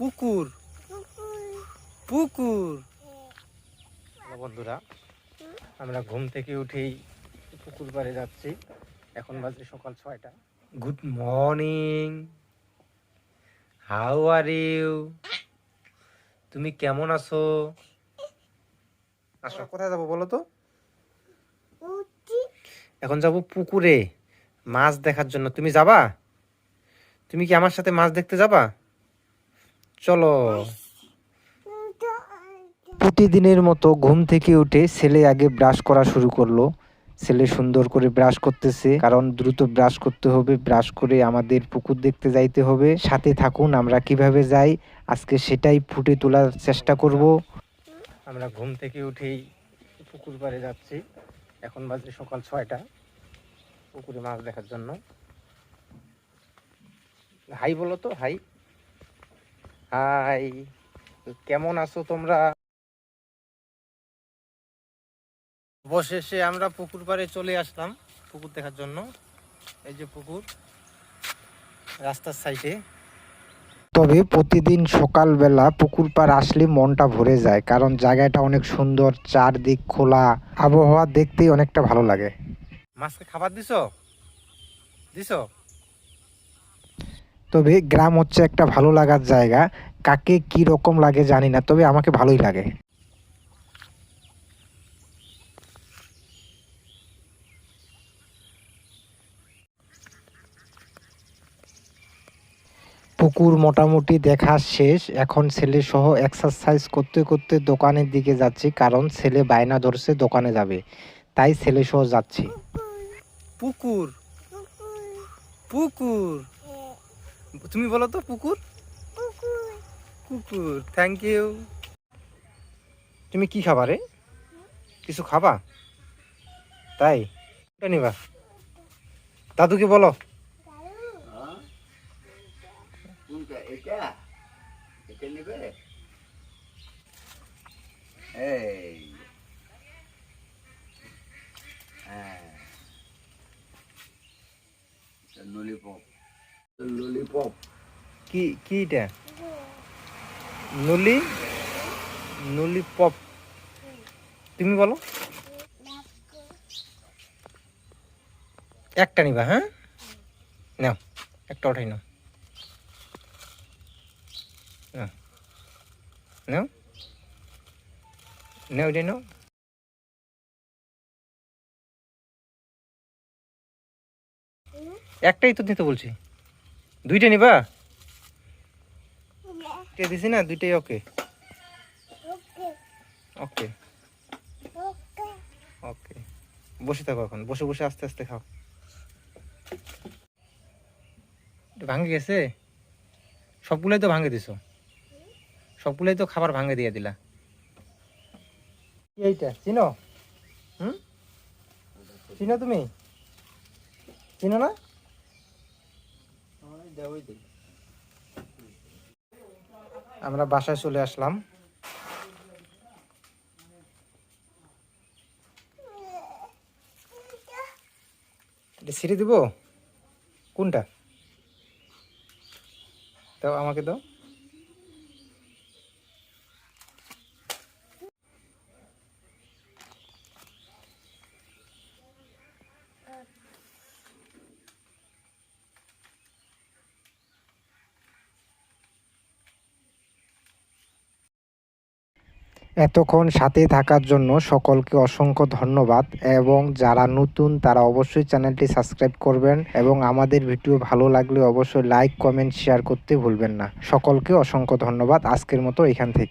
পুকুর। পুকুর। বন্ধুরা আমরা ঘুম থেকে উঠেই পুকুর পাড়ে যাচ্ছি। এখন বাজে সকাল ছয়টা। Good morning. How are you? তুমি কেমন আছো? আসো। কোথায় যাব বলো তো? এখন যাব পুকুরে মাছ দেখার জন্য। তুমি যাবা? তুমি কি আমার সাথে মাছ দেখতে যাবা? চলো। প্রতিদিনের মতো ঘুম থেকে উঠে ছেলে আগে ব্রাশ করা শুরু করল। ছেলে সুন্দর করে ব্রাশ করতেছে কারণ দ্রুত ব্রাশ করতে হবে ব্রাশ করে আমাদের পুকুর দেখতে যাইতে হবে। সাথে থাকুন আমরা কীভাবে যাই আজকে সেটাই ফুটে তোলার চেষ্টা করব। আমরা ঘুম থেকে উঠেই পুকুর পাড়ে যাচ্ছি। এখন বাজে সকাল ছয়টা পুকুরে মাছ দেখার জন্য। হাই বলো তো হাই। হাই। কেমন আছো তোমরা? অবশেষে আমরা পুকুর পাড়ে চলে আসলাম, পুকুর দেখার জন্য। এই যে পুকুর, রাস্তার সাইডে। তবে প্রতিদিন সকালবেলা পুকুর পাড় আসলে মনটা ভরে যায়, কারণ জায়গাটা অনেক সুন্দর, চারদিক খোলা, আবহাওয়া দেখতেই অনেকটা ভালো লাগে। মাছকে খাবার দিছো? দিছো? তবে গ্রাম হচ্ছে একটা ভালো লাগার জায়গা কাকে কি রকম লাগে জানি না, তবে আমাকে ভালোই লাগে। পুকুর মোটামুটি দেখা শেষ, এখন ছেলে সহ এক্সারসাইজ করতে করতে দোকানের দিকে যাচ্ছি, কারণ ছেলে বায়না ধরছে, দোকানে যাবে। তাই ছেলে সহ যাচ্ছি। পুকুর? পুকুর? তুমি বলো তো পুকুর? কুকুর থ্যাংক ইউ তুমি কি খাবা রে? কিছু খাবা? তাই? নিবা? দাদুকে বলো। হ্যাঁ। ললিপপ ললিপপ কি কি এটা? নলি নলি পপ। তুমি বলো। একটা নিবা হ্যাঁ? নাও, একটা ওঠাই নাও। নাও। নাও। এটা নাও। একটাই তো নিতে বলছি। দুইটা নিবা? কে দিছি না দুইটাই ওকে। ওকে। ওকে। বসে থাকো এখন বসে বসে আস্তে আস্তে খাও। এটা ভাঙে গেছে? সবগুলোই তো ভাঙে দিছো। সবগুলোই তো খাবার ভাঙে দিয়ে দিলা। এইটা? চিনো? হুম? চিনো তুমি? চিনো না? আমরা বাসায় চলে আসলাম। সিঁড়ি দিব? কোনটা? তো আমাকে দাও। এতক্ষণ সাথে থাকার জন্য সকলকে অসংখ্য ধন্যবাদ এবং যারা নতুন, তারা অবশ্যই চ্যানেলটি সাবস্ক্রাইব করবেন এবং আমাদের ভিডিও ভালো লাগলে অবশ্যই লাইক, কমেন্ট শেয়ার করতে ভুলবেন না। সকলকে অসংখ্য ধন্যবাদ। আজকের মতো এখান থেকে।